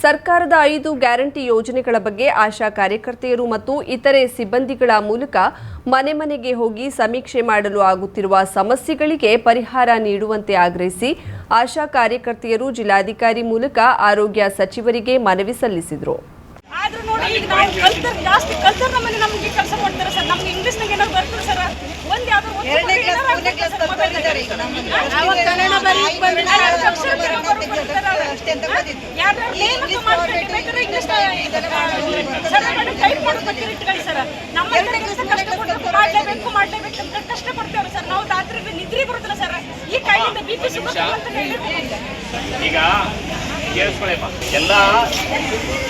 ಸರ್ಕಾರದ ಐದು ಗ್ಯಾರಂಟಿ ಯೋಜನೆಗಳ ಬಗ್ಗೆ ಆಶಾ ಕಾರ್ಯಕರ್ತೆಯರು ಮತ್ತು ಇತರೆ ಸಿಬ್ಬಂದಿಗಳ ಮೂಲಕ ಮನೆ ಮನೆಗೆ ಹೋಗಿ ಸಮೀಕ್ಷೆ ಮಾಡಲು ಆಗುತ್ತಿರುವ ಸಮಸ್ಯೆಗಳಿಗೆ ಪರಿಹಾರ ನೀಡುವಂತೆ ಆಗ್ರಹಿಸಿ ಆಶಾ ಕಾರ್ಯಕರ್ತೆಯರು ಜಿಲ್ಲಾಧಿಕಾರಿ ಮೂಲಕ ಆರೋಗ್ಯ ಸಚಿವರಿಗೆ ಮನವಿ ಸಲ್ಲಿಸಿದರು. ಆದ್ರೂ ನೋಡಿ ಈಗ ನಾವು ಕಲ್ಚರ್ ಜಾಸ್ತಿ ಕಲ್ತರ್ ನಮ್ಮಲ್ಲಿ ನಮಗೆ ಕೆಲಸ ಮಾಡ್ತಾರೆ ಸರ್. ನಮ್ಗೆ ಇಂಗ್ಲಿಷ್ನಾಗ ಏನಾದ್ರು ಬರ್ತದೆ ಸರ್? ಒಂದ್ ನೇಮಕ ಇಂಗ್ಲಿಷ್ ಟೈಪ್ ಗೊತ್ತಿಲ್ಲ ಇಟ್ಕೊಳ್ಳಿ ಸರ್. ನಮ್ಮ ಕ್ಲಾಸ್ ಕ್ಲಾಸ್ ಮಾಡಲೇಬೇಕು ಮಾಡಲೇಬೇಕು ಅಂತ ಕಷ್ಟಪಡ್ತೇವೆ ಸರ್. ನಾವು ರಾತ್ರಿ ನಿದ್ರೆ ಬರುತ್ತಲ್ಲ ಸರ್. ಈ ಕಾಯಿಲೆಯಿಂದ ಬಿ ಪಿ ಅಂತ ಈಗ ಕೇಳಿಸ್ಕೊಳ್ಳಿಪ್ಪ ಎಲ್ಲ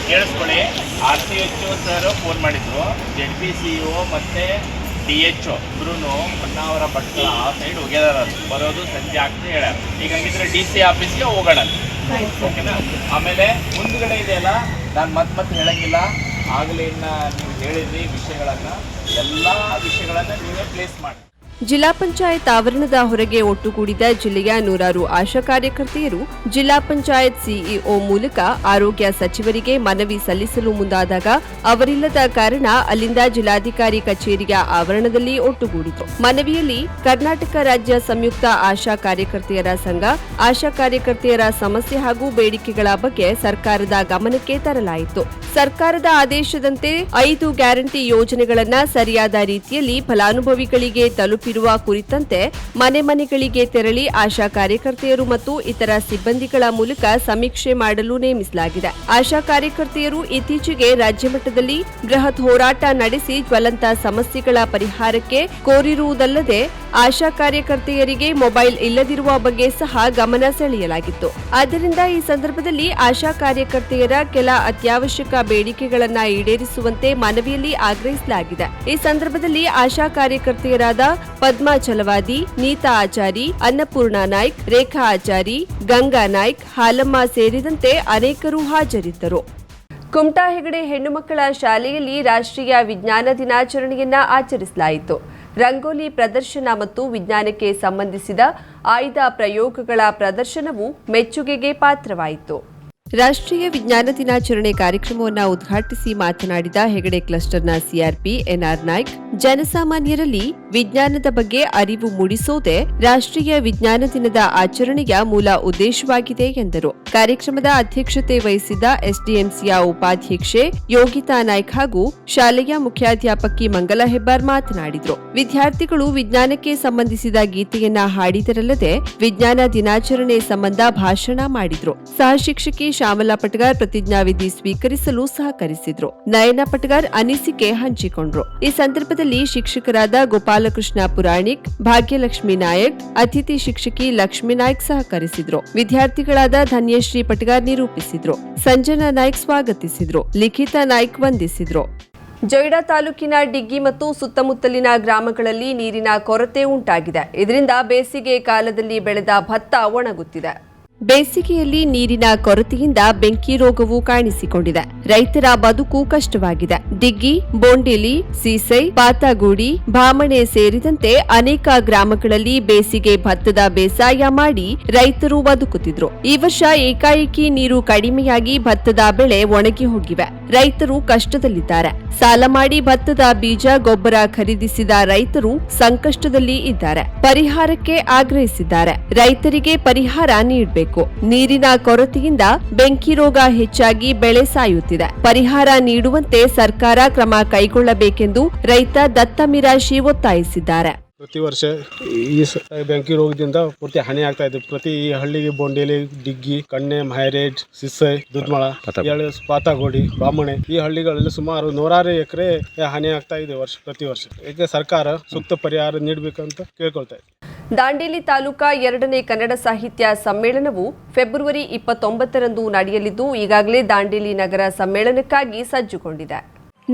ಕೇಳಿಸ್ಕೊಳ್ಳಿ R C H sir phone ಮಾಡಿದ್ರು. ಜೆಡ್ ಪಿ ಸಿ ಒ ಮತ್ತು ಡಿ ಎಚ್ ಇಬ್ರು ಹೊನ್ನಾವರ ಭಟ್ಕಳ ಆ ಸೈಡ್ ಹೋಗ್ಯಾರ. ಬರೋದು ಸಂಜೆ ಆಗ್ತದೆ ಹೇಳ್ಯಾರ. ಈಗ ಹಂಗಿದ್ರೆ ಡಿ ಸಿ ಆಫೀಸ್ಗೆ ಹೋಗೋಣ. ಓಕೆನಾ? ಆಮೇಲೆ ಮುಂದ್ಗಡೆ ಇದೆಯಲ್ಲ ನಾನು ಮತ್ತೆ ಮತ್ತೆ ಹೇಳಂಗಿಲ್ಲ. ಆಗಲೇ ಇನ್ನ ನೀವು ಹೇಳಿದ್ರಿ ವಿಷಯಗಳನ್ನು. ಎಲ್ಲ ವಿಷಯಗಳನ್ನು ನೀವೇ ಪ್ಲೇಸ್ ಮಾಡಿ. ಜಿಲ್ಲಾ ಪಂಚಾಯತ್ ಆವರಣದ ಹೊರಗೆ ಒಟ್ಟುಗೂಡಿದ ಜಿಲ್ಲೆಯ ನೂರಾರು ಆಶಾ ಕಾರ್ಯಕರ್ತೆಯರು ಜಿಲ್ಲಾ ಪಂಚಾಯತ್ ಸಿಇಒ ಮೂಲಕ ಆರೋಗ್ಯ ಸಚಿವರಿಗೆ ಮನವಿ ಸಲ್ಲಿಸಲು ಮುಂದಾದಾಗ ಅವರಿಲ್ಲದ ಕಾರಣ ಅಲ್ಲಿಂದ ಜಿಲ್ಲಾಧಿಕಾರಿ ಕಚೇರಿಯ ಆವರಣದಲ್ಲಿ ಒಟ್ಟುಗೂಡಿತು. ಮನವಿಯಲ್ಲಿ ಕರ್ನಾಟಕ ರಾಜ್ಯ ಸಂಯುಕ್ತ ಆಶಾ ಕಾರ್ಯಕರ್ತೆಯರ ಸಂಘ, ಆಶಾ ಕಾರ್ಯಕರ್ತೆಯರ ಸಮಸ್ಯೆ ಹಾಗೂ ಬೇಡಿಕೆಗಳ ಬಗ್ಗೆ ಸರ್ಕಾರದ ಗಮನಕ್ಕೆ ತರಲಾಯಿತು. ಸರ್ಕಾರದ ಆದೇಶದಂತೆ ಐದು ಗ್ಯಾರಂಟಿ ಯೋಜನೆಗಳನ್ನು ಸರಿಯಾದ ರೀತಿಯಲ್ಲಿ ಫಲಾನುಭವಿಗಳಿಗೆ ತಲುಪಿರುವ ಕುರಿತಂತೆ ಮನೆ ಮನೆಗಳಿಗೆ ತೆರಳಿ ಆಶಾ ಕಾರ್ಯಕರ್ತೆಯರು ಮತ್ತು ಇತರ ಸಿಬ್ಬಂದಿಗಳ ಮೂಲಕ ಸಮೀಕ್ಷೆ ಮಾಡಲು ನೇಮಿಸಲಾಗಿದೆ. ಆಶಾ ಕಾರ್ಯಕರ್ತೆಯರು ಇತ್ತೀಚೆಗೆ ರಾಜ್ಯ ಮಟ್ಟದಲ್ಲಿ ಬೃಹತ್ ಹೋರಾಟ ನಡೆಸಿ ಜ್ವಲಂತ ಸಮಸ್ಯೆಗಳ ಪರಿಹಾರಕ್ಕೆ ಕೋರಿರುವುದಲ್ಲದೆ ಆಶಾ ಕಾರ್ಯಕರ್ತೆಯರಿಗೆ ಮೊಬೈಲ್ ಇಲ್ಲದಿರುವ ಬಗ್ಗೆ ಸಹ ಗಮನ ಸೆಳೆಯಲಾಗಿತ್ತು. ಆದ್ದರಿಂದ ಈ ಸಂದರ್ಭದಲ್ಲಿ ಆಶಾ ಕಾರ್ಯಕರ್ತೆಯರ ಕೆಲ ಅತ್ಯಾವಶ್ಯಕ ಬೇಡಿಕೆಗಳನ್ನ ಈಡೇರಿಸುವಂತೆ ಮನವಿಯಲ್ಲಿ ಆಗ್ರಹಿಸಲಾಗಿದೆ. ಈ ಸಂದರ್ಭದಲ್ಲಿ ಆಶಾ ಕಾರ್ಯಕರ್ತೆಯರಾದ ಪದ್ಮಾ ಛಲವಾದಿ ನೀತಾ ಆಚಾರಿ, ಅನ್ನಪೂರ್ಣ ನಾಯ್ಕ್, ರೇಖಾ ಆಚಾರಿ, ಗಂಗಾ ನಾಯ್ಕ್, ಹಾಲಮ್ಮ ಸೇರಿದಂತೆ ಅನೇಕರು ಹಾಜರಿದ್ದರು. ಕುಮಟಾ ಹೆಗಡೆ ಹೆಣ್ಣು ಮಕ್ಕಳ ಶಾಲೆಯಲ್ಲಿ ರಾಷ್ಟ್ರೀಯ ವಿಜ್ಞಾನ ದಿನಾಚರಣೆಯನ್ನ ಆಚರಿಸಲಾಯಿತು. ರಂಗೋಲಿ ಪ್ರದರ್ಶನ ಮತ್ತು ವಿಜ್ಞಾನಕ್ಕೆ ಸಂಬಂಧಿಸಿದ ಆಯ್ದ ಪ್ರಯೋಗಗಳ ಪ್ರದರ್ಶನವು ಮೆಚ್ಚುಗೆಗೆ ಪಾತ್ರವಾಯಿತು. ರಾಷ್ಟ್ರೀಯ ವಿಜ್ಞಾನ ದಿನಾಚರಣೆ ಕಾರ್ಯಕ್ರಮವನ್ನು ಉದ್ಘಾಟಿಸಿ ಮಾತನಾಡಿದ ಹೆಗಡೆ ಕ್ಲಸ್ಟರ್ನ ಸಿಆರ್ಪಿ ಎನ್ಆರ್ ನಾಯ್ಕ್, ಜನಸಾಮಾನ್ಯರಲ್ಲಿ ವಿಜ್ಞಾನದ ಬಗ್ಗೆ ಅರಿವು ಮೂಡಿಸೋದೆ ರಾಷ್ಟ್ರೀಯ ವಿಜ್ಞಾನ ದಿನದ ಆಚರಣೆಯ ಮೂಲ ಉದ್ದೇಶವಾಗಿದೆ ಎಂದರು. ಕಾರ್ಯಕ್ರಮದ ಅಧ್ಯಕ್ಷತೆ ವಹಿಸಿದ್ದ ಎಸ್ಡಿಎಂಸಿಯ ಉಪಾಧ್ಯಕ್ಷೆ ಯೋಗಿತಾ ನಾಯ್ಕ್ ಹಾಗೂ ಶಾಲೆಯ ಮುಖ್ಯಾಧ್ಯಾಪಕಿ ಮಂಗಲ ಹೆಬ್ಬಾರ್ ಮಾತನಾಡಿದರು. ವಿದ್ಯಾರ್ಥಿಗಳು ವಿಜ್ಞಾನಕ್ಕೆ ಸಂಬಂಧಿಸಿದ ಗೀತೆಯನ್ನ ಹಾಡಿದರಲ್ಲದೆ ವಿಜ್ಞಾನ ದಿನಾಚರಣೆ ಸಂಬಂಧ ಭಾಷಣ ಮಾಡಿದ್ರು. ಸಹ ಶಿಕ್ಷಕಿ ಶ್ಯಾಮಲಾ ಪಟಗಾರ್ ಪ್ರತಿಜ್ಞಾವಿಧಿ ಸ್ವೀಕರಿಸಲು ಸಹಕರಿಸಿದ್ರು. ನಯನ ಪಟಗಾರ್ ಅನಿಸಿಕೆ ಹಂಚಿಕೊಂಡ್ರು. ಈ ಸಂದರ್ಭದಲ್ಲಿ ಶಿಕ್ಷಕರಾದ ಗೋಪಾಲಕೃಷ್ಣ ಪುರಾಣಿಕ್, ಭಾಗ್ಯಲಕ್ಷ್ಮಿ ನಾಯಕ್, ಅತಿಥಿ ಶಿಕ್ಷಕಿ ಲಕ್ಷ್ಮೀ ನಾಯ್ಕ್ ಸಹಕರಿಸಿದ್ರು. ವಿದ್ಯಾರ್ಥಿಗಳಾದ ಧನ್ಯಶ್ರೀ ಪಟಗಾರ್ ನಿರೂಪಿಸಿದ್ರು. ಸಂಜನಾ ನಾಯ್ಕ್ ಸ್ವಾಗತಿಸಿದ್ರು. ಲಿಖಿತಾ ನಾಯ್ಕ್ ವಂದಿಸಿದ್ರು. ಜೊಯ್ಡಾ ತಾಲೂಕಿನ ಡಿಗ್ಗಿ ಮತ್ತು ಸುತ್ತಮುತ್ತಲಿನ ಗ್ರಾಮಗಳಲ್ಲಿ ನೀರಿನ ಕೊರತೆ ಉಂಟಾಗಿದೆ. ಇದರಿಂದ ಬೇಸಿಗೆ ಕಾಲದಲ್ಲಿ ಬೆಳೆದ ಭತ್ತ ಒಣಗುತ್ತಿದೆ. ಬೇಸಿಗೆಯಲ್ಲಿ ನೀರಿನ ಕೊರತೆಯಿಂದ ಬೆಂಕಿ ರೋಗವು ಕಾಣಿಸಿಕೊಂಡಿದೆ. ರೈತರ ಬದುಕು ಕಷ್ಟವಾಗಿದೆ. ಡಿಗ್ಗಿ, ಬೋಂಡಿಲಿ, ಸೀಸೈ, ಪಾತಾಗೂಡಿ, ಭಾಮಣೆ ಸೇರಿದಂತೆ ಅನೇಕ ಗ್ರಾಮಗಳಲ್ಲಿ ಬೇಸಿಗೆ ಭತ್ತದ ಬೇಸಾಯ ಮಾಡಿ ರೈತರು ಬದುಕುತ್ತಿದ್ರು. ಈ ವರ್ಷ ಏಕಾಏಕಿ ನೀರು ಕಡಿಮೆಯಾಗಿ ಭತ್ತದ ಬೆಳೆ ಒಣಗಿ ಹೋಗಿವೆ. ರೈತರು ಕಷ್ಟದಲ್ಲಿದ್ದಾರೆ. ಸಾಲ ಮಾಡಿ ಭತ್ತದ ಬೀಜ, ಗೊಬ್ಬರ ಖರೀದಿಸಿದ ರೈತರು ಸಂಕಷ್ಟದಲ್ಲಿ ಇದ್ದಾರೆ. ಪರಿಹಾರಕ್ಕೆ ಆಗ್ರಹಿಸಿದ್ದಾರೆ. ರೈತರಿಗೆ ಪರಿಹಾರ ನೀಡಬೇಕು. ನೀರಿನ ಕೊರತೆಯಿಂದ ಬೆಂಕಿ ರೋಗ ಹೆಚ್ಚಾಗಿ ಬೆಳೆ ಸಾಯುತ್ತಿದೆ. ಪರಿಹಾರ ನೀಡುವಂತೆ ಸರ್ಕಾರ ಕ್ರಮ ಕೈಗೊಳ್ಳಬೇಕೆಂದು ರೈತ ದತ್ತ ಮಿರಾಶಿ ಒತ್ತಾಯಿಸಿದ್ದಾರೆ. ಪ್ರತಿ ವರ್ಷ ಈ ಬೆಂಕಿ ರೋಗದಿಂದ ಪೂರ್ತಿ ಹಾನಿ ಆಗ್ತಾ ಇದೆ. ಪ್ರತಿ ಈ ಹಳ್ಳಿಗೆ ಬೊಂಡೇಲಿ ಡಿಗ್ಗಿ ಕಣ್ಣೆ ಮಹರೇಜ್ ಸಿಸ್ಸೆ ದುರ್ಮಳ ಎಳೆ ಪಾತಗೋಡಿ ಬಾಮಣೆ ಈ ಹಳ್ಳಿಗಳಲ್ಲಿ ಸುಮಾರು ನೂರಾರು ಎಕರೆ ಹಾನಿ ಆಗ್ತಾ ಇದೆ ವರ್ಷ ಪ್ರತಿ ವರ್ಷ. ಇದಕ್ಕೆ ಸರ್ಕಾರ ಸೂಕ್ತ ಪರಿಹಾರ ನೀಡಬೇಕಂತ ಕೇಳ್ಕೊಳ್ತಾ ಇದೆ. ದಾಂಡೇಲಿ ತಾಲೂಕಾ ಎರಡನೇ ಕನ್ನಡ ಸಾಹಿತ್ಯ ಸಮ್ಮೇಳನವು ಫೆಬ್ರವರಿ ಇಪ್ಪತ್ತೊಂಬತ್ತರಂದು ನಡೆಯಲಿದ್ದು ಈಗಾಗಲೇ ದಾಂಡೇಲಿ ನಗರ ಸಮ್ಮೇಳನಕ್ಕಾಗಿ ಸಜ್ಜುಗೊಂಡಿದೆ.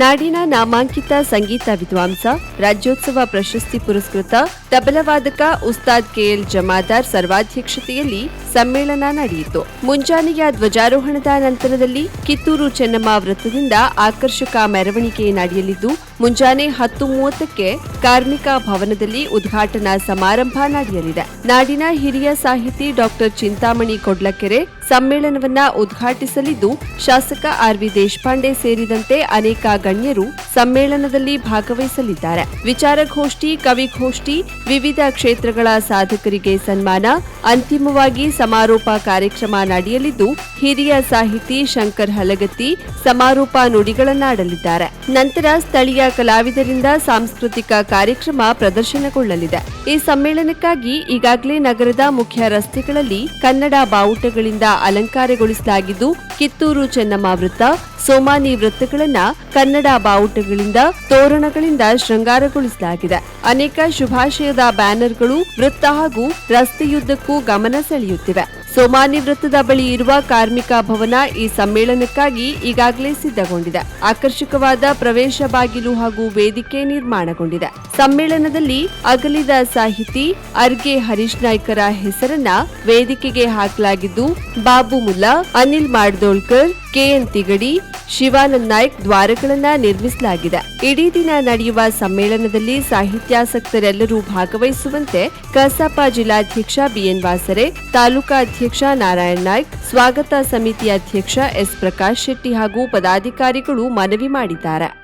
ನಾಡಿನ ನಾಮಾಂಕಿತ ಸಂಗೀತ ವಿದ್ವಾಂಸ, ರಾಜ್ಯೋತ್ಸವ ಪ್ರಶಸ್ತಿ ಪುರಸ್ಕೃತ ತಬಲವಾದಕ ಉಸ್ತಾದ್ ಕೆಎಲ್ ಜಮಾದಾರ್ ಸರ್ವಾಧ್ಯಕ್ಷತೆಯಲ್ಲಿ ಸಮ್ಮೇಳನ ನಡೆಯಿತು. ಮುಂಜಾನೆಯ ಧ್ವಜಾರೋಹಣದ ನಂತರದಲ್ಲಿ ಕಿತ್ತೂರು ಚೆನ್ನಮ್ಮ ವೃತ್ತದಿಂದ ಆಕರ್ಷಕ ಮೆರವಣಿಗೆ ನಡೆಯಲಿದ್ದು, ಮುಂಜಾನೆ ಹತ್ತು ಮೂವತ್ತಕ್ಕೆ ಕಾರ್ಮಿಕ ಭವನದಲ್ಲಿ ಉದ್ಘಾಟನಾ ಸಮಾರಂಭ ನಡೆಯಲಿದೆ. ನಾಡಿನ ಹಿರಿಯ ಸಾಹಿತಿ ಡಾಕ್ಟರ್ ಚಿಂತಾಮಣಿ ಕೊಡ್ಲಕೆರೆ ಸಮ್ಮೇಳನವನ್ನ ಉದ್ಘಾಟಿಸಲಿದ್ದು ಶಾಸಕ ಆರ್ವಿ ದೇಶಪಾಂಡೆ ಸೇರಿದಂತೆ ಅನೇಕ ಗಣ್ಯರು ಸಮ್ಮೇಳನದಲ್ಲಿ ಭಾಗವಹಿಸಲಿದ್ದಾರೆ. ವಿಚಾರಗೋಷ್ಠಿ ಕವಿಗೋಷ್ಠಿ ವಿವಿಧ ಕ್ಷೇತ್ರಗಳ ಸಾಧಕರಿಗೆ ಸನ್ಮಾನ, ಅಂತಿಮವಾಗಿ ಸಮಾರೋಪ ಕಾರ್ಯಕ್ರಮ ನಡೆಯಲಿದ್ದು ಹಿರಿಯ ಸಾಹಿತಿ ಶಂಕರ್ ಹಲಗತ್ತಿ ಸಮಾರೋಪ ನುಡಿಗಳನ್ನಾಡಲಿದ್ದಾರೆ. ನಂತರ ಸ್ಥಳೀಯ ಕಲಾವಿದರಿಂದ ಸಾಂಸ್ಕೃತಿಕ ಕಾರ್ಯಕ್ರಮ ಪ್ರದರ್ಶನಗೊಳ್ಳಲಿದೆ. ಈ ಸಮ್ಮೇಳನಕ್ಕಾಗಿ ಈಗಾಗಲೇ ನಗರದ ಮುಖ್ಯ ರಸ್ತೆಗಳಲ್ಲಿ ಕನ್ನಡ ಬಾವುಟಗಳಿಂದ ಅಲಂಕಾರಗೊಳಿಸಲಾಗಿದ್ದು, ಕಿತ್ತೂರು ಚೆನ್ನಮ್ಮ ವೃತ್ತ ಸೋಮಾನಿ ವೃತ್ತಗಳನ್ನ ಕನ್ನಡ ಬಾವುಟಗಳಿಂದ, ತೋರಣಗಳಿಂದ ಶೃಂಗಾರಗೊಳಿಸಲಾಗಿದೆ. ಅನೇಕ ಶುಭಾಶಯದ ಬ್ಯಾನರ್ಗಳು ವೃತ್ತ ಹಾಗೂ ರಸ್ತೆಯುದ್ದಕ್ಕೂ ಗಮನ ಸೆಳೆಯುತ್ತಿವೆ. ಸೋಮಾನಿ ವೃತ್ತದ ಬಳಿ ಇರುವ ಕಾರ್ಮಿಕ ಭವನ ಈ ಸಮ್ಮೇಳನಕ್ಕಾಗಿ ಈಗಾಗಲೇ ಸಿದ್ಧಗೊಂಡಿದೆ. ಆಕರ್ಷಕವಾದ ಪ್ರವೇಶ ಬಾಗಿಲು ಹಾಗೂ ವೇದಿಕೆ ನಿರ್ಮಾಣಗೊಂಡಿದೆ. ಸಮ್ಮೇಳನದಲ್ಲಿ ಅಗಲಿದ ಸಾಹಿತಿ ಅರ್ಗೆ ಹರೀಶ್ ನಾಯ್ಕರ ಹೆಸರನ್ನ ವೇದಿಕೆಗೆ ಹಾಕಲಾಗಿದ್ದು, ಬಾಬು ಮುಲ್ಲಾ, ಅನಿಲ್ ಮಾಡ್ದೋಳ್ಕರ್ ಕೆಎನ್ ತಿಗಡಿ ಶಿವಾನಂದ್ ನಾಯ್ಕ್ ದ್ವಾರಗಳನ್ನ ನಿರ್ಮಿಸಲಾಗಿದೆ. ಇಡೀ ದಿನ ನಡೆಯುವ ಸಮ್ಮೇಳನದಲ್ಲಿ ಸಾಹಿತ್ಯಾಸಕ್ತರೆಲ್ಲರೂ ಭಾಗವಹಿಸುವಂತೆ ಕಸಾಪ ಜಿಲ್ಲಾಧ್ಯಕ್ಷ ಬಿಎನ್ ವಾಸರೆ, ತಾಲೂಕಾ ಅಧ್ಯಕ್ಷ ನಾರಾಯಣ್ ನಾಯ್ಕ್, ಸ್ವಾಗತ ಸಮಿತಿ ಅಧ್ಯಕ್ಷ ಎಸ್ ಪ್ರಕಾಶ್ ಶೆಟ್ಟಿ ಹಾಗೂ ಪದಾಧಿಕಾರಿಗಳು ಮನವಿ ಮಾಡಿದ್ದಾರೆ.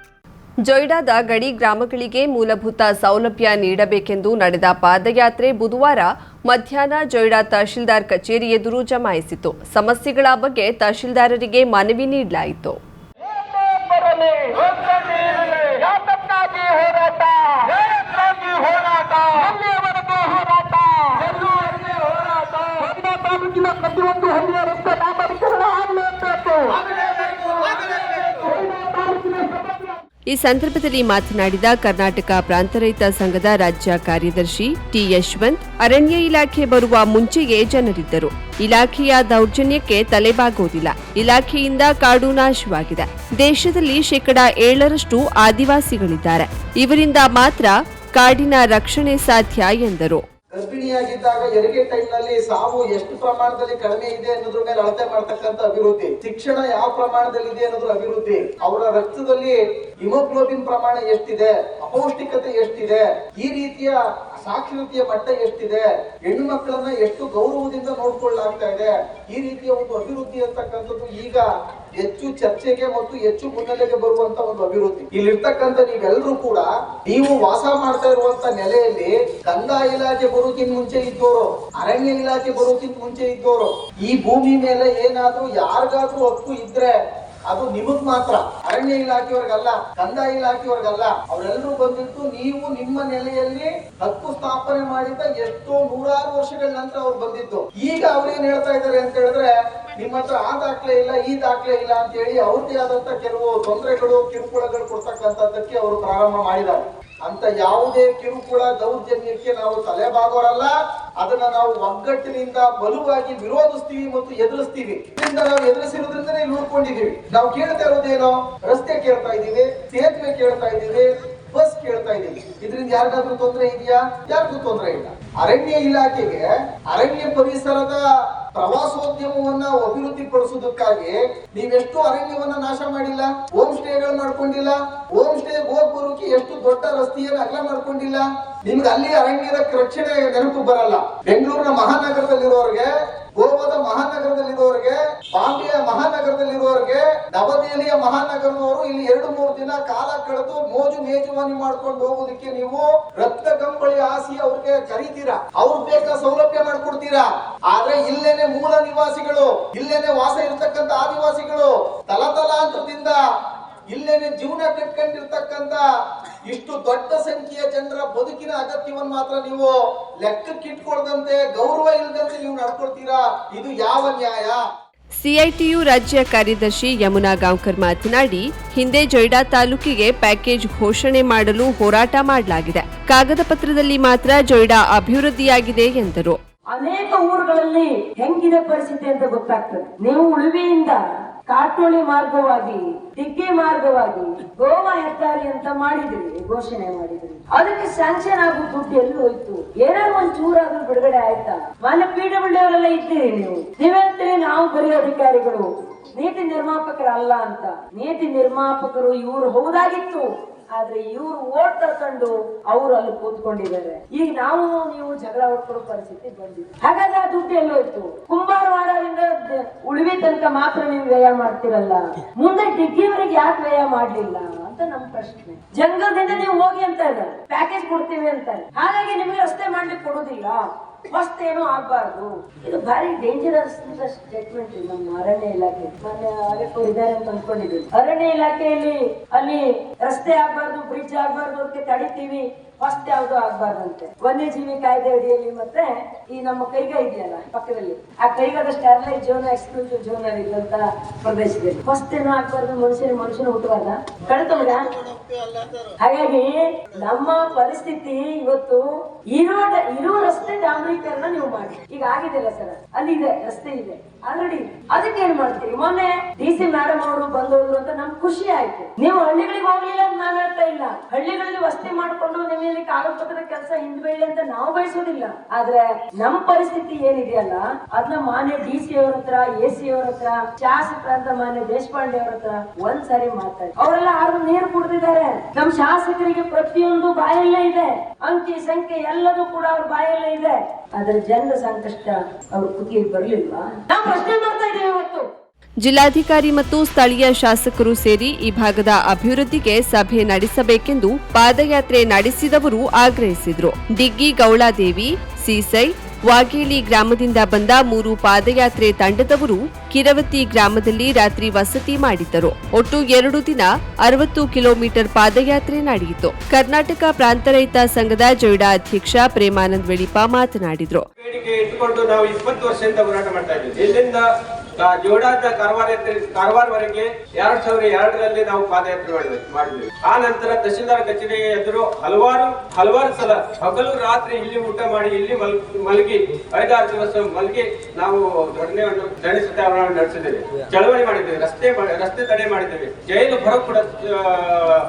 ಜೊಯ್ಡಾದ ಗಡಿ ಗ್ರಾಮಗಳಿಗೆ ಮೂಲಭೂತ ಸೌಲಭ್ಯ ನೀಡಬೇಕೆಂದು ನಡೆದ ಪಾದಯಾತ್ರೆ ಬುಧವಾರ ಮಧ್ಯಾಹ್ನ ಜೊಯ್ಡಾ ತಹಶೀಲ್ದಾರ್ ಕಚೇರಿ ಎದುರು ಜಮಾಯಿಸಿತು. ಸಮಸ್ಯೆಗಳ ಬಗ್ಗೆ ತಹಶೀಲ್ದಾರರಿಗೆ ಮನವಿ ನೀಡಲಾಯಿತು ಹೋರಾಟ ಯಾತಕ್ಕಾಗಿ ಹೋರಾಟ ಎಲ್ಲಿಯವರೆಗೂ ಹೋರಾಟ ಎಲ್ಲಿಯವರೆಗೆ ಹೋರಾಟ ಒಂದು ತಾಲೂಕಿನ ಪ್ರತಿಯೊಂದು ಹಳ್ಳಿಯ ರಸ್ತೆ ನಾಮಕರಣ ಆಗಲೇಬೇಕು ಆಗಲೇಬೇಕು ಆಗಲೇಬೇಕು ತಾಲೂಕಿನ ಸಮಗ್ರ ಈ ಸಂದರ್ಭದಲ್ಲಿ ಮಾತನಾಡಿದ ಕರ್ನಾಟಕ ಪ್ರಾಂತ ರೈತ ಸಂಘದ ರಾಜ್ಯ ಕಾರ್ಯದರ್ಶಿ ಟಿ ಯಶವಂತ್, ಅರಣ್ಯ ಇಲಾಖೆ ಬರುವ ಮುಂಚೆಯೇ ಜನರಿದ್ದರು. ಇಲಾಖೆಯ ದೌರ್ಜನ್ಯಕ್ಕೆ ತಲೆಬಾಗೋದಿಲ್ಲ. ಇಲಾಖೆಯಿಂದ ಕಾಡು ನಾಶವಾಗಿದೆ. ದೇಶದಲ್ಲಿ ಶೇಕಡ ಏಳರಷ್ಟು ಆದಿವಾಸಿಗಳಿದ್ದಾರೆ. ಇವರಿಂದ ಮಾತ್ರ ಕಾಡಿನ ರಕ್ಷಣೆ ಸಾಧ್ಯ ಎಂದರು. ಗರ್ಭಿಣಿಯಾಗಿದ್ದಾಗ ಎರಿಗೆ ಟೈಮ್ನಲ್ಲಿ ಸಾವು ಎಷ್ಟು ಪ್ರಮಾಣದಲ್ಲಿ ಕಡಿಮೆ ಇದೆ ಅನ್ನೋದ್ರ ಮೇಲೆ ಅಳತೆ ಮಾಡ್ತಕ್ಕಂಥ ಅಭಿವೃದ್ಧಿ. ಶಿಕ್ಷಣ ಯಾವ ಪ್ರಮಾಣದಲ್ಲಿ ಇದೆ ಅನ್ನೋದ್ರ ಅಭಿವೃದ್ಧಿ. ಅವರ ರಕ್ತದಲ್ಲಿ ಹಿಮೋಗ್ಲೋಬಿನ್ ಪ್ರಮಾಣ ಎಷ್ಟಿದೆ, ಅಪೌಷ್ಟಿಕತೆ ಎಷ್ಟಿದೆ, ಈ ರೀತಿಯ ಸಾಕ್ಷರತೆಯ ಮಟ್ಟ ಎಷ್ಟಿದೆ, ಹೆಣ್ಣು ಮಕ್ಕಳನ್ನ ಎಷ್ಟು ಗೌರವದಿಂದ ನೋಡ್ಕೊಳ್ಳಾಗ್ತಾ ಇದೆ, ಈ ರೀತಿಯ ಒಂದು ಅಭಿವೃದ್ಧಿ ಅಂತಕ್ಕಂಥದ್ದು ಈಗ ಹೆಚ್ಚು ಚರ್ಚೆಗೆ ಮತ್ತು ಹೆಚ್ಚು ಮುನ್ನೆಲೆಗೆ ಬರುವಂತ ಒಂದು ಅಭಿವೃದ್ಧಿ. ಇಲ್ಲಿರ್ತಕ್ಕಂಥ ನೀವೆಲ್ಲರೂ ಕೂಡ ನೀವು ವಾಸ ಮಾಡ್ತಾ ಇರುವಂತ ನೆಲೆಯಲ್ಲಿ ಕಂದಾಯ ಇಲಾಖೆ ಬರೋಕ್ಕಿಂತ ಮುಂಚೆ ಇದ್ದೋರು, ಅರಣ್ಯ ಇಲಾಖೆ ಬರೋಕ್ಕಿಂತ ಮುಂಚೆ ಇದ್ದೋರು, ಈ ಭೂಮಿ ಮೇಲೆ ಏನಾದ್ರೂ ಯಾರಿಗಾದ್ರೂ ಹಕ್ಕು ಇದ್ರೆ ಅದು ನಿಮಗ್ ಮಾತ್ರ. ಅರಣ್ಯ ಇಲಾಖೆಯವ್ರಿಗಲ್ಲ ಕಂದಾಯ ಇಲಾಖೆಯವ್ರಿಗಲ್ಲ ಅವರೆಲ್ಲರೂ ಬಂದಿದ್ದು ನೀವು ನಿಮ್ಮ ನೆಲೆಯಲ್ಲಿ ಹಕ್ಕು ಸ್ಥಾಪನೆ ಮಾಡಿದ ಎಷ್ಟೋ ನೂರಾರು ವರ್ಷಗಳ ನಂತರ ಅವ್ರು ಬಂದಿದ್ದು. ಈಗ ಅವ್ರೇನ್ ಹೇಳ್ತಾ ಇದ್ದಾರೆ ಅಂತ ಹೇಳಿದ್ರೆ ನಿಮ್ಮ ಹತ್ರ ಆ ದಾಖಲೆ ಇಲ್ಲ, ಈ ದಾಖಲೆ ಇಲ್ಲ ಅಂತ ಹೇಳಿ ಅವ್ರದ್ದೇ ಆದಂತ ಕೆಲವು ತೊಂದರೆಗಳು, ಕಿರುಕುಳಗಳು ಕೊಡ್ತಕ್ಕಂಥದ್ದಕ್ಕೆ ಅವರು ಪ್ರಾರಂಭ ಮಾಡಿದ್ದಾರೆ. ಅಂತ ಯಾವುದೇ ಕಿರುಕುಳ ದೌರ್ಜನ್ಯಕ್ಕೆ ನಾವು ತಲೆಬಾಗೋರಲ್ಲ. ಅದನ್ನ ನಾವು ಒಗ್ಗಟ್ಟಿನಿಂದ ಬಲುವಾಗಿ ವಿರೋಧಿಸ್ತೀವಿ ಮತ್ತು ಎದುರಿಸ್ತೀವಿ. ಇದರಿಂದ ನಾವು ಎದುರಿಸಿರೋದ್ರಿಂದನೇ ನೋಡ್ಕೊಂಡಿದೀವಿ ನಾವು ಕೇಳ್ತಾ ಇರೋದೇನೋ, ರಸ್ತೆ ಕೇಳ್ತಾ ಇದೀವಿ ಸೇತುವೆ ಕೇಳ್ತಾ ಇದೀವಿ ಬಸ್ ಕೇಳ್ತಾ ಇದೀವಿ ಇದರಿಂದ ಯಾರಿಗಾದ್ರೂ ತೊಂದರೆ ಇದೆಯಾ? ಯಾರಿಗೂ ತೊಂದರೆ ಇಲ್ಲ. ಅರಣ್ಯ ಇಲಾಖೆಗೆ ಅರಣ್ಯ ಪರಿಸರದ ಪ್ರವಾಸೋದ್ಯಮವನ್ನ ಅಭಿವೃದ್ಧಿ ಪಡಿಸೋದಕ್ಕಾಗಿ ನೀವೆಷ್ಟು ಅರಣ್ಯವನ್ನ ನಾಶ ಮಾಡಿಲ್ಲ, ಹೋಮ್ ಸ್ಟೇಗಳು ಮಾಡ್ಕೊಂಡಿಲ್ಲ, ಹೋಮ್ ಸ್ಟೇ ಹೋಗ್ ಎಷ್ಟು ದೊಡ್ಡ ರಸ್ತೆಯನ್ನು ಅಗಲ ಮಾಡ್ಕೊಂಡಿಲ್ಲ, ನಿಮ್ಗೆ ಅಲ್ಲಿ ಅರಣ್ಯದ ರಕ್ಷಣೆ ನೆನಪು ಬರಲ್ಲ. ಬೆಂಗಳೂರಿನ ಮಹಾನಗರದಲ್ಲಿರೋರ್ಗೆ ಗೋವಾದ ಮಹಾನಗರದಲ್ಲಿರುವವರಿಗೆ ಬಾಂಬೆಯ ಮಹಾನಗರದಲ್ಲಿರುವವರಿಗೆ ನವದೆಹಲಿಯ ಮಹಾನಗರದವರು ಇಲ್ಲಿ ಎರಡು ಮೂರು ದಿನ ಕಾಲ ಕಳೆದು ಮೋಜು ಮೇಜುವಾನಿ ಮಾಡ್ಕೊಂಡು ಹೋಗೋದಕ್ಕೆ ನೀವು ರಕ್ತ ಕಂಬಳಿ ಆಸಿ ಅವ್ರಿಗೆ ಕರೀತೀರಾ? ಅವ್ರು ಬೇಕಾ ಸೌಲಭ್ಯ ಮಾಡ್ಕೊಡ್ತೀರಾ? ಆದ್ರೆ ಇಲ್ಲೇನೆ ಮೂಲ ನಿವಾಸಿಗಳು, ಇಲ್ಲೇನೆ ವಾಸ ಇರ್ತಕ್ಕಂತ ಆದಿವಾಸಿಗಳು ತಲತಲಾಂತರದಿಂದ ಇಲ್ಲೇನೆ ಜೀವನ ಕಟ್ಕೊಂಡಿರ್ತಕ್ಕಂತ ಇಷ್ಟು ದೊಡ್ಡ ಸಂಖ್ಯೆಯ ಜನರ ಬದುಕಿನ ಅಗತ್ಯವನ್ನು ಮಾತ್ರ ನೀವು ಲೆಕ್ಕಕ್ಕಿಟ್ಕೊಳ್ದಂತೆ ಗೌರವ ಇಲ್ಲದಂತೆ ನೀವು ನಡ್ಕೊಳ್ತೀರಾ? ಇದು ಯಾವ ನ್ಯಾಯ? ಸಿಐಟಿಯು ರಾಜ್ಯ ಕಾರ್ಯದರ್ಶಿ ಯಮುನಾ ಗಾಂವ್ಕರ್ ಮಾತನಾಡಿ ಹಿಂದೆ ಜೊಯ್ಡಾ ತಾಲೂಕಿಗೆ ಪ್ಯಾಕೇಜ್ ಘೋಷಣೆ ಮಾಡಲು ಹೋರಾಟ ಮಾಡಲಾಗಿದೆ. ಕಾಗದ ಪತ್ರದಲ್ಲಿ ಮಾತ್ರ ಜೊಯ್ಡಾ ಅಭಿವೃದ್ಧಿಯಾಗಿದೆ ಎಂದರು. ಅನೇಕ ಊರುಗಳಲ್ಲಿ ಹೆಂಗಿದೆ ಪರಿಸ್ಥಿತಿ ಅಂತ ಗೊತ್ತಾಗ್ತದೆ. ನೀವು ಉಳುವೆಯಿಂದ ಕಾಟೋಳಿ ಮಾರ್ಗವಾಗಿ, ದಿಗ್ಗೆ ಮಾರ್ಗವಾಗಿ ಗೋವಾ ಹೆದ್ದಾರಿ ಅಂತ ಮಾಡಿದ್ರಿ, ಘೋಷಣೆ ಮಾಡಿದ್ರಿ. ಅದಕ್ಕೆ ಸ್ಯಾಂಕ್ಷನ್ ಆಗೋ ದುಡ್ಡು ಎಲ್ಲಿ ಹೋಯ್ತು? ಏನಾದ್ರು ಒಂದ್ ಚೂರಾದ್ರೂ ಬಿಡುಗಡೆ ಆಯ್ತಾ? ಮಾನ್ಯ ಪಿ ಡಬ್ಲ್ಯೂ ಅವರೆಲ್ಲ ಇದ್ದೀರಿ ನೀವು. ನೀವೇಳ್ತೀರಿ ನಾವು ಬರೀ ಅಧಿಕಾರಿಗಳು. ನೀತಿ ನಿರ್ಮಾಪಕರಲ್ಲ ಅಂತ. ನೀತಿ ನಿರ್ಮಾಪಕರು ಇವರು ಹೌದಾಗಿತ್ತು. ಆದ್ರೆ ಇವ್ರು ಓಟ್ ತಳ್ಕೊಂಡು ಅವ್ರು ಅಲ್ಲಿ ಕೂತ್ಕೊಂಡಿದ್ದಾರೆ. ಈಗ ನಾವು ನೀವು ಜಗಳ ಹೊಡ್ಕೊಳ್ಳೋ ಪರಿಸ್ಥಿತಿ ಬಂದಿದೆ. ಹಾಗಾದ್ರೆ ಆ ದುಡ್ಡು ಎಲ್ಲೋಯ್ತು? ಕುಂಬಾರವಾಡದಿಂದ ಉಳಿವಿ ತನಕ ಮಾತ್ರ ನೀವು ವ್ಯಯ ಮಾಡ್ತಿರಲ್ಲ? ಮುಂದೆ ಡಿಗ್ರಿವರೆಗೆ ಯಾಕೆ ವ್ಯಯ ಮಾಡ್ಲಿಲ್ಲ ಅಂತ ನಮ್ ಪ್ರಶ್ನೆ. ಜಂಗಲ್ದಿಂದ ನೀವು ಹೋಗಿ ಅಂತ ಇದ್ದಾರೆ. ಪ್ಯಾಕೇಜ್ ಕೊಡ್ತೀವಿ ಅಂತಾರೆ ಹಾಗಾಗಿ ನಿಮಗೆ ರಸ್ತೆ ಮಾಡ್ಲಿಕ್ಕೆ ಕೊಡುದಿಲ್ಲ. ಮಸ್ತ್ ಏನೂ ಆಗ್ಬಾರ್ದು. ಇದು ಭಾರಿ ಡೇಂಜರಸ್ ಸ್ಟೇಟ್ಮೆಂಟ್ ನಮ್ಮ ಅರಣ್ಯ ಇಲಾಖೆ. ಇದ್ದಾರೆ ಅಂತ ಅನ್ಕೊಂಡಿದ್ದೀನಿ. ಅರಣ್ಯ ಇಲಾಖೆಯಲ್ಲಿ ಅಲ್ಲಿ ರಸ್ತೆ ಆಗ್ಬಾರ್ದು ಬ್ರಿಡ್ಜ್ ಆಗ್ಬಾರ್ದು ಅದಕ್ಕೆ ತಡಿತೀವಿ. ಫಸ್ಟ್ ಯಾವ್ದು ಆಗ್ಬಾರ್ದಂತೆ. ವನ್ಯಜೀವಿ ಕಾಯ್ದೆ ಅಡಿಯಲ್ಲಿ ಮತ್ತೆ ಈ ನಮ್ಮ ಕೈಗಾ ಇದೆಯಲ್ಲ, ಪಕ್ಕದಲ್ಲಿ. ಆ ಕೈಗಾದ ಸ್ಟಾರ್ಲೈಟ್ ಜೋನ್, ಎಕ್ಸ್ಕ್ಲೂಸಿವ್ ಜೋನ್ ಇದ್ದಂತ ಪ್ರದೇಶದಲ್ಲಿ. ಫಸ್ಟ್ ಏನೋ ಆಗ್ಬಾರ್ದು, ಮನುಷ್ಯನ ಮನುಷ್ಯನ ಹುಟ್ಟುವಾಗ ಕಳ್ಕೊಂಡ ಹಾಗಾಗಿ ನಮ್ಮ ಪರಿಸ್ಥಿತಿ ಇವತ್ತು ಇರೋ ಇರೋ ರಸ್ತೆ ಡಾಂಬರೀಕರಣ ನೀವು ಮಾಡಿ. ಈಗ ಆಗಿದೆಲ್ಲ ಸರ್? ಅಲ್ಲಿ ಇದೆ ರಸ್ತೆ ಇದೆ, ಆಲ್ರೆಡಿ ಅದಕ್ಕೆ ಏನ್ ಮಾಡ್ತೀರಿ? ಮೊನ್ನೆ ಡಿ ಸಿ ಮೇಡಮ್ ಅವರು ಬಂದೋದ್ರು ಅಂತ ನಮ್ಗೆ ಖುಷಿ ಆಯ್ತು. ನೀವು ಹಳ್ಳಿಗಳಿಗೆ ಹೋಗ್ಲಿಲ್ಲ ಅಂತ ನಾವ್ ಹೇಳ್ತಾ ಇಲ್ಲ. ಹಳ್ಳಿಗಳಲ್ಲಿ ವಸತಿ ಮಾಡ್ಕೊಂಡು ನಿಮಗೆ ಕಾಗದ ಪತ್ರದ ಕೆಲಸ ಹಿಂದ್ಬೇಡಿ ಅಂತ ನಾವು ಬಯಸೋದಿಲ್ಲ. ಆದ್ರೆ ನಮ್ ಪರಿಸ್ಥಿತಿ ಏನಿದೆಯಲ್ಲ ಅದನ್ನ ಮಾನ್ಯ ಡಿ ಸಿ ಅವ್ರ ಹತ್ರ, ಎ ಸಿ ಅವ್ರ ಹತ್ರ ಶಾಸಕರಾದ ಮಾನ್ಯ ದೇಶಪಾಂಡೆ ಅವ್ರ ಹತ್ರ ಒಂದ್ ಸಾರಿ ಮಾತಾಡಿ. ಅವರೆಲ್ಲ ಆರು ನೀರು ಕುಡ್ದಿದ್ದಾರೆ. ನಮ್ ಶಾಸಕರಿಗೆ ಪ್ರತಿಯೊಂದು ಬಾಯಲ್ಲೇ ಇದೆ. ಅಂಕಿ ಸಂಖ್ಯೆ ಎಲ್ಲದೂ ಕೂಡ ಅವ್ರ ಬಾಯಲ್ಲೇ ಇದೆ. ಆದ್ರೆ ಜನರ ಸಂಕಷ್ಟ ಅವ್ರ ಕುತ್ತಿಗೆ ಬರ್ಲಿಲ್ವಾ? ನಾವು ಪ್ರಶ್ನೆ ಮಾಡ್ತಾ ಇದ್ದೇವೆ ಇವತ್ತು. ಜಿಲ್ಲಾಧಿಕಾರಿ ಮತ್ತು ಸ್ಥಳೀಯ ಶಾಸಕರು ಸೇರಿ ಈ ಭಾಗದ ಅಭಿವೃದ್ಧಿಗೆ ಸಭೆ ನಡೆಸಬೇಕೆಂದು ಪಾದಯಾತ್ರೆ ನಡೆಸಿದವರು ಆಗ್ರಹಿಸಿದರು. ಡಿಗ್ಗಿ ಗೌಳಾದೇವಿ, ಸೀಸೈ, ವಾಗೇಲಿ ಗ್ರಾಮದಿಂದ ಬಂದ ಮೂರು ಪಾದಯಾತ್ರೆ ತಂಡದವರು ಕಿರವತಿ ಗ್ರಾಮದಲ್ಲಿ ರಾತ್ರಿ ವಸತಿ ಮಾಡಿದ್ದರು. ಒಟ್ಟು ಎರಡು ದಿನ ಅರವತ್ತು ಕಿಲೋಮೀಟರ್ ಪಾದಯಾತ್ರೆ ನಡೆಯಿತು. ಕರ್ನಾಟಕ ಪ್ರಾಂತ ರೈತ ಸಂಘದ ಜೊಯ್ಡಾ ಅಧ್ಯಕ್ಷ ಪ್ರೇಮಾನಂದ್ ವೆಳಿಪ ಮಾತನಾಡಿದರು. ಜೋಡಾದ ಕಾರವಾರ ಕಾರವಾರವರೆಗೆ ಎರಡ್ ಸಾವಿರದ ಎರಡರಲ್ಲಿ ನಾವು ಪಾದಯಾತ್ರೆ ಮಾಡಿದ್ವಿ ಆ ನಂತರ ತಹಶೀಲ್ದಾರ್ ಕಚೇರಿ ಎದುರು ಹಲವಾರು ಹಲವಾರು ಸಲ ಹಗಲು ರಾತ್ರಿ ಇಲ್ಲಿ ಊಟ ಮಾಡಿ ಇಲ್ಲಿ ಮಲ್ ಮಲಗಿ ಐದಾರು ದಿವಸ ಮಲಗಿ ನಾವು ಧರಣಿಯನ್ನು ಧರಣಿ ನಡೆಸಿದ್ದೇವೆ. ಚಳವಳಿ ಮಾಡಿದ್ದೇವೆ. ರಸ್ತೆ ರಸ್ತೆ ತಡೆ ಮಾಡಿದ್ದೇವೆ. ಜೈಲು ಹೊರಗೆ ಕೂಡ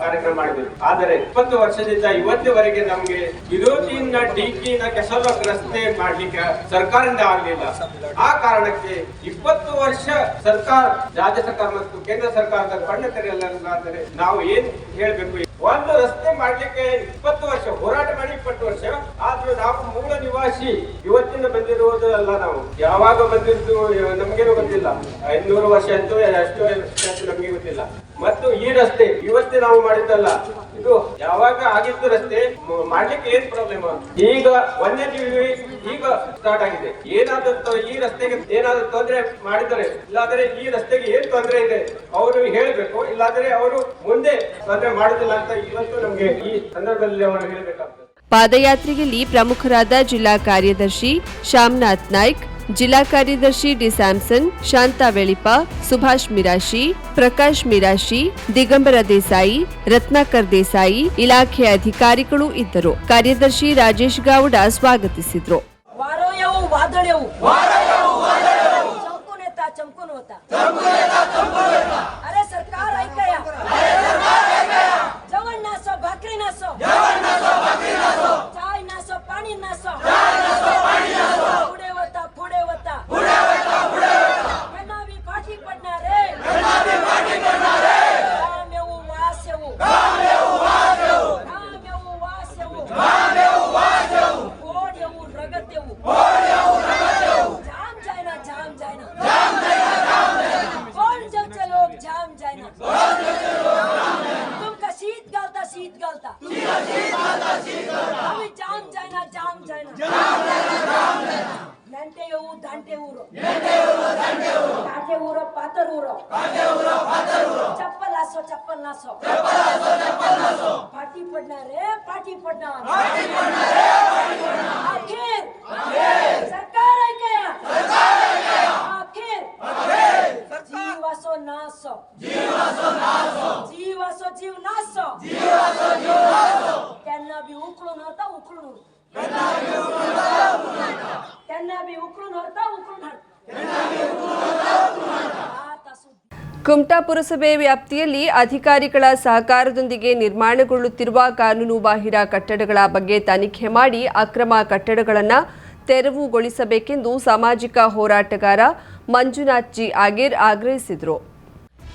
ಕಾರ್ಯಕ್ರಮ ಮಾಡಿದ್ದೇವೆ. ಆದರೆ ಇಪ್ಪತ್ತು ವರ್ಷದಿಂದ ಇವತ್ತಿನವರೆಗೆ ನಮಗೆ ವಿರೋಧಿನ ಡಿಕಿನ ಕೆಸರು ರಸ್ತೆ ಮಾಡ್ಲಿಕ್ಕೆ ಸರ್ಕಾರದಿಂದ ಆಗಲಿಲ್ಲ. ಆ ಕಾರಣಕ್ಕೆ ಇಪ್ಪತ್ತು ವರ್ಷ ಸರ್ಕಾರ, ರಾಜ್ಯ ಸರ್ಕಾರ ಮತ್ತು ಕೇಂದ್ರ ಸರ್ಕಾರದ ಕಣ್ಣು ತೆರೆಯಲಾದರೆ ನಾವು ಏನ್ ಹೇಳ್ಬೇಕು? ಒಂದು ರಸ್ತೆ ಮಾಡ್ಲಿಕ್ಕೆ ಇಪ್ಪತ್ತು ವರ್ಷ, ಹೋರಾಟ ಮಾಡಿ ಇಪ್ಪತ್ತು ವರ್ಷ, ಆದ್ರೂ ನಾವು ಮೂಲ ನಿವಾಸಿ. ಇವತ್ತಿನ ಬಂದಿರುವುದು ಅಲ್ಲ ನಾವು. ಯಾವಾಗ ಬಂದಿದ್ದು ನಮಗೇನು ಗೊತ್ತಿಲ್ಲ. ಐನೂರು ವರ್ಷ ಅಂತೂ ಅಷ್ಟು ನಮಗೆ ಗೊತ್ತಿಲ್ಲ. ಮತ್ತು ಈ ರಸ್ತೆ ಇವತ್ತೇ ನಾವು ಮಾಡಿದ್ದಲ್ಲ. ಇದು ಯಾವಾಗ ಆಗಿದ್ದು ರಸ್ತೆ? ಮಾಡ್ಲಿಕ್ಕೆ ಏನ್ ಪ್ರಾಬ್ಲಮ್ ಈಗ ವನ್ಯಜೀವಿ ಈಗ ಸ್ಟಾರ್ಟ್ ಆಗಿದೆ. ಏನಾದರೂ ತೊ- ಈ ರಸ್ತೆಗೆ ಏನಾದ್ರೂ ತೊಂದರೆ ಮಾಡಿದರೆ ಇಲ್ಲಾದ್ರೆ ಈ ರಸ್ತೆಗೆ ಏನ್ ತೊಂದರೆ ಇದೆ? ಅವರು ಹೇಳ್ಬೇಕು. ಇಲ್ಲಾದ್ರೆ ಅವರು ಮುಂದೆ ತೊಂದರೆ ಮಾಡುದಿಲ್ಲ ಅಂತ ಇವತ್ತು ನಮ್ಗೆ ಈ ಸಂದರ್ಭದಲ್ಲಿ ಅವರು ಹೇಳ್ಬೇಕಾಗ್ತದೆ. ಪಾದಯಾತ್ರೆಯಲ್ಲಿ ಪ್ರಮುಖರಾದ ಜಿಲ್ಲಾ ಕಾರ್ಯದರ್ಶಿ ಶ್ಯಾಮ್ನಾಥ್ ನಾಯ್ಕ್ ಜಿಲ್ಲಾ ಕಾರ್ಯದರ್ಶಿ ಡಿ ಸ್ಯಾಮ್ಸನ್ ಶಾಂತಾ ವೆಳಿಪ ಸುಭಾಷ್ ಮಿರಾಶಿ ಪ್ರಕಾಶ್ ಮಿರಾಶಿ ದಿಗಂಬರ ದೇಸಾಯಿ ರತ್ನಾಕರ್ ದೇಸಾಯಿ ಇಲಾಖೆ ಅಧಿಕಾರಿಗಳು ಇದ್ದರು. ಕಾರ್ಯದರ್ಶಿ Rajesh Gowda ಸ್ವಾಗತಿಸಿದ್ರು. so naso. Jiva so naso. Jiva so ಜೀವ naso. Jiva so jiv naso. Tenna bi uklu norta uklu nor. Tenna bi uklu norta uklu nor. Tenna bi uklu norta uklu nor. Tenna bi uklu norta uklu nor. Kumta ಪುರಸಭೆ ವ್ಯಾಪ್ತಿಯಲ್ಲಿ ಅಧಿಕಾರಿಗಳ ಸಹಕಾರದೊಂದಿಗೆ ನಿರ್ಮಾಣಗೊಳ್ಳುತ್ತಿರುವ ಕಾನೂನುಬಾಹಿರ ಕಟ್ಟಡಗಳ ಬಗ್ಗೆ ತನಿಖೆ ಮಾಡಿ ಅಕ್ರಮ ಕಟ್ಟಡಗಳನ್ನು ತೆರವುಗೊಳಿಸಬೇಕೆಂದು ಸಾಮಾಜಿಕ ಹೋರಾಟಗಾರ ಮಂಜುನಾಥ್ ಜಿ ಆಗೇರ್ ಆಗ್ರಹಿಸಿದರು.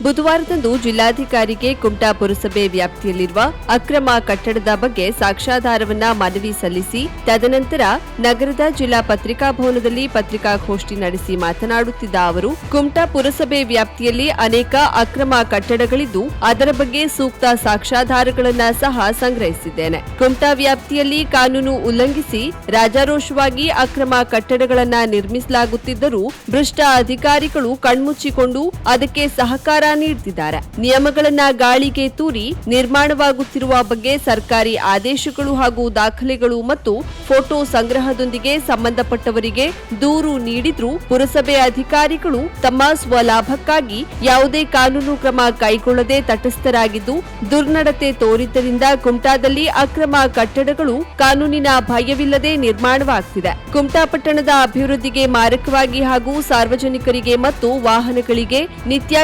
ಬುಧವಾರದಂದು ಜಿಲ್ಲಾಧಿಕಾರಿಗೆ ಕುಮಟಾ ಪುರಸಭೆ ವ್ಯಾಪ್ತಿಯಲ್ಲಿರುವ ಅಕ್ರಮ ಕಟ್ಟಡದ ಬಗ್ಗೆ ಸಾಕ್ಷಾಧಾರವನ್ನ ಮನವಿ ಸಲ್ಲಿಸಿ, ತದನಂತರ ನಗರದ ಜಿಲ್ಲಾ ಪತ್ರಿಕಾ ಭವನದಲ್ಲಿ ಪತ್ರಿಕಾಗೋಷ್ಠಿ ನಡೆಸಿ ಮಾತನಾಡುತ್ತಿದ್ದ ಅವರು, ಕುಮಟಾ ಪುರಸಭೆ ವ್ಯಾಪ್ತಿಯಲ್ಲಿ ಅನೇಕ ಅಕ್ರಮ ಕಟ್ಟಡಗಳಿದ್ದು, ಅದರ ಬಗ್ಗೆ ಸೂಕ್ತ ಸಾಕ್ಷ್ಯಾಧಾರಗಳನ್ನ ಸಹ ಸಂಗ್ರಹಿಸಿದ್ದೇನೆ. ಕುಮಟಾ ವ್ಯಾಪ್ತಿಯಲ್ಲಿ ಕಾನೂನು ಉಲ್ಲಂಘಿಸಿ ರಾಜಾರೋಷವಾಗಿ ಅಕ್ರಮ ಕಟ್ಟಡಗಳನ್ನ ನಿರ್ಮಿಸಲಾಗುತ್ತಿದ್ದರೂ ಭ್ರಷ್ಟ ಅಧಿಕಾರಿಗಳು ಕಣ್ಮುಚ್ಚಿಕೊಂಡು ಅದಕ್ಕೆ ಸಹಕಾರ ನೀಡುತ್ತಿದ್ದಾರೆ ನಿಯಮಗಳನ್ನ ಗಾಳಿಗೆ ತೂರಿ ನಿರ್ಮಾಣವಾಗುತ್ತಿರುವ ಬಗ್ಗೆ ಸರ್ಕಾರಿ ಆದೇಶಗಳು ಹಾಗೂ ದಾಖಲೆಗಳು ಮತ್ತು ಫೋಟೋ ಸಂಗ್ರಹದೊಂದಿಗೆ ಸಂಬಂಧಪಟ್ಟವರಿಗೆ ದೂರು ನೀಡಿದ್ರೂ ಪುರಸಭೆ ಅಧಿಕಾರಿಗಳು ತಮ್ಮ ಸ್ವಲಾಭಕ್ಕಾಗಿ ಯಾವುದೇ ಕಾನೂನು ಕ್ರಮ ಕೈಗೊಳ್ಳದೆ ತಟಸ್ಥರಾಗಿದ್ದು, ದುರ್ನಡತೆ ತೋರಿದ್ದರಿಂದ ಕುಮಟಾದಲ್ಲಿ ಅಕ್ರಮ ಕಟ್ಟಡಗಳು ಕಾನೂನಿನ ಭಯವಿಲ್ಲದೆ ನಿರ್ಮಾಣವಾಗ್ತಿದೆ. ಕುಮಟಾ ಪಟ್ಟಣದ ಅಭಿವೃದ್ಧಿಗೆ ಮಾರಕವಾಗಿ ಹಾಗೂ ಸಾರ್ವಜನಿಕರಿಗೆ ಮತ್ತು ವಾಹನಗಳಿಗೆ ನಿತ್ಯ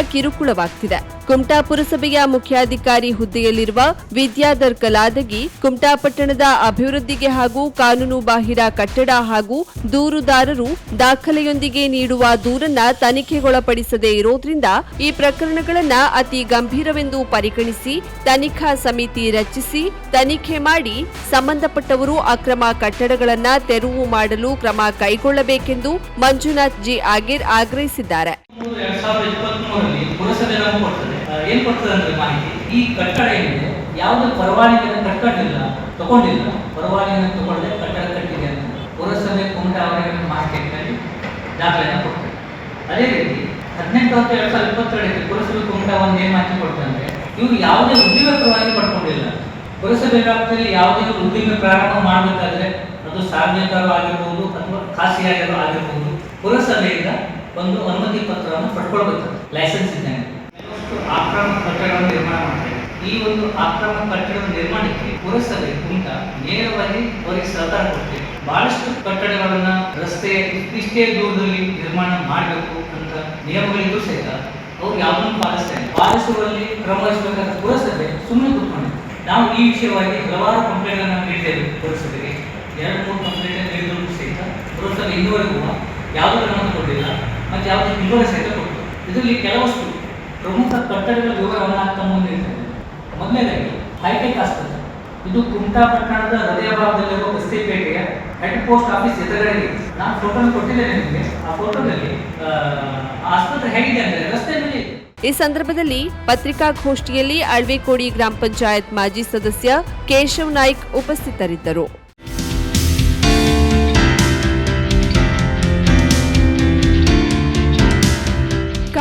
ಕಿರುಕುಳವಾಗ್ತಿದೆ ಕುಮಟಾ ಪುರಸಭೆಯ ಮುಖ್ಯಾಧಿಕಾರಿ ಹುದ್ದೆಯಲ್ಲಿರುವ ವಿದ್ಯಾಧರ್ ಕಲಾದಗಿ ಕುಮಟಾ ಪಟ್ಟಣದ ಅಭಿವೃದ್ಧಿಗೆ ಹಾಗೂ ಕಾನೂನು ಬಾಹಿರ ಕಟ್ಟಡ ಹಾಗೂ ದೂರುದಾರರು ದಾಖಲೆಯೊಂದಿಗೆ ನೀಡುವ ದೂರನ್ನ ತನಿಖೆಗೊಳಪಡಿಸದೇ ಇರೋದ್ರಿಂದ ಈ ಪ್ರಕರಣಗಳನ್ನ ಅತಿ ಗಂಭೀರವೆಂದು ಪರಿಗಣಿಸಿ ತನಿಖಾ ಸಮಿತಿ ರಚಿಸಿ ತನಿಖೆ ಮಾಡಿ ಸಂಬಂಧಪಟ್ಟವರು ಅಕ್ರಮ ಕಟ್ಟಡಗಳನ್ನ ತೆರವು ಮಾಡಲು ಕ್ರಮ ಕೈಗೊಳ್ಳಬೇಕೆಂದು ಮಂಜುನಾಥ್ ಜಿ. ಆಗೇರ್ ಆಗ್ರಹಿಸಿದ್ದಾರೆ. ಪುರಸಭೆ ಏನ್ ಕೊಡ್ತದೆ ಅಂದ್ರೆ ಮಾಹಿತಿ? ಈ ಕಟ್ಟಡ ಏನಿದೆ, ಯಾವುದೇ ಪರವಾನಗಿಯನ್ನು ಕಟ್ಕೊಂಡಿಲ್ಲ ತಗೊಂಡಿಲ್ಲ. ಪರವಾನಿಗೆ ತಗೊಳ್ಳದೆ ಕಟ್ಟಡ ಕಟ್ಟಿದೆ ಅಂತ. ಪುರಸಭೆ ಕುಮಟ ಅವರಿಗೆ ಇಟ್ಕೊಂಡು ದಾಖಲೆಯನ್ನು ಕೊಡ್ತಾರೆ ಅದೇ ರೀತಿ ಹದಿನೆಂಟು ಹತ್ತು ಎರಡ್ ಸಾವಿರದ ಇಪ್ಪತ್ತೆರಡಕ್ಕೆ ಪುರಸಭೆ ಕುಮಟ ಒಂದು ಏನ್ ಮಾಹಿತಿ ಕೊಡ್ತಂದ್ರೆ, ಇವರು ಯಾವುದೇ ಉದ್ದಿಮೆ ಪರವಾಗಿ ಪಡ್ಕೊಂಡಿಲ್ಲ. ಪುರಸಭೆ ವ್ಯಾಪ್ತಿಯಲ್ಲಿ ಯಾವುದೇ ಉದ್ದಿಮೆ ಪ್ರಾರಂಭ ಮಾಡಬೇಕಾದ್ರೆ ಅದು ಸಾರ್ವಜನಿಕರು ಆಗಿರ್ಬೋದು ಅಥವಾ ಖಾಸಗಿಯಾಗಿರೋ ಆಗಿರ್ಬೋದು, ಪುರಸಭೆಯಿಂದ ಒಂದು ಅನುಮತಿ ಪತ್ರವನ್ನು ಪಡ್ಕೊಳ್ಬೇಕು ಲೈಸೆನ್ಸ್ ಇದ್ದಂಗೆ. ಆಕ್ರಮ ಕಟ್ಟಡ ನಿರ್ಮಾಣ ಮಾಡಿದೆ. ಈ ಒಂದು ಆಕ್ರಮ ಕಟ್ಟಡ ನಿರ್ಮಾಣಕ್ಕೆ ಪುರಸಭೆ ಕುಂಟ ನೇರವಾಗಿ ಅವರಿಗೆ ಸಹಕಾರ ಕೊಡ್ತೀವಿ ಬಹಳಷ್ಟು ಕಟ್ಟಡಗಳನ್ನ ರಸ್ತೆ ಇಷ್ಟೇ ದೂರದಲ್ಲಿ ನಿರ್ಮಾಣ ಮಾಡಬೇಕು ಅಂತ ನಿಯಮಗಳಿದ್ದು ಸಹಿತ ಅವ್ರು ಯಾವುದನ್ನು ಪಾಲಿಸ್ತಾರೆ ಪಾಲಿಸುವಲ್ಲಿ ಕ್ರಮ ವಹಿಸಬೇಕಾದ ಪುರಸಭೆ ಸುಮ್ಮನೆ ಕೂತ್ಕೊಂಡು. ನಾವು ಈ ವಿಷಯವಾಗಿ ಹಲವಾರು ಕಂಪ್ಲೇಂಟ್ಗಳನ್ನು ನೀಡಿದ್ದೇವೆ ಪುರಸಭೆಗೆ. ಎರಡು, ಮೂರು ಕಂಪ್ಲೇಂಟ್ ನೀಡಿದ್ರು ಸಹಿತ ಪುರಸಭೆ ಇನ್ನುವರೆಗೂ ಯಾವುದೇ ಕ್ರಮ ಕೊಟ್ಟಿಲ್ಲ ಮತ್ತು ಯಾವುದೇ ನಿಲುವಳಿ ಸಹಿತ ಕೊಟ್ಟು ಇದರಲ್ಲಿ ಕೆಲವಷ್ಟು ಪ್ರಮುಖ ಕಟ್ಟಡಗಳ ವಿವರವನ್ನು ಹಾಕ್ತಾ ಮುಂದಿರ್ತದೆ ಮೊದಲನೇದಾಗಿ ಹೈಟೆಕ್ ಆಸ್ಪತ್ರೆ. ಇದು ಕುಮಟಾ ಪಟ್ಟಣದ ಹೃದಯ ಭಾಗದಲ್ಲಿರುವ ಬಸ್ತಿಪೇಟೆಯ ಹೆಡ್ ಪೋಸ್ಟ್ ಆಫೀಸ್ ಎದುರುಗಡೆ ನಾನು ಫೋಟೋ ಕೊಟ್ಟಿದ್ದೇನೆ ನಿಮಗೆ. ಆ ಫೋಟೋದಲ್ಲಿ ಆಸ್ಪತ್ರೆ ಹೇಗಿದೆ ಅಂದರೆ ರಸ್ತೆ ಮೇಲೆ ಈ ಸಂದರ್ಭದಲ್ಲಿ ಪತ್ರಿಕಾಗೋಷ್ಠಿಯಲ್ಲಿ ಅಳ್ವಿಕೋಡಿ ಗ್ರಾಮ ಪಂಚಾಯತ್ ಮಾಜಿ ಸದಸ್ಯ ಕೇಶವ್ ನಾಯ್ಕ್ ಉಪಸ್ಥಿತರಿದ್ದರು.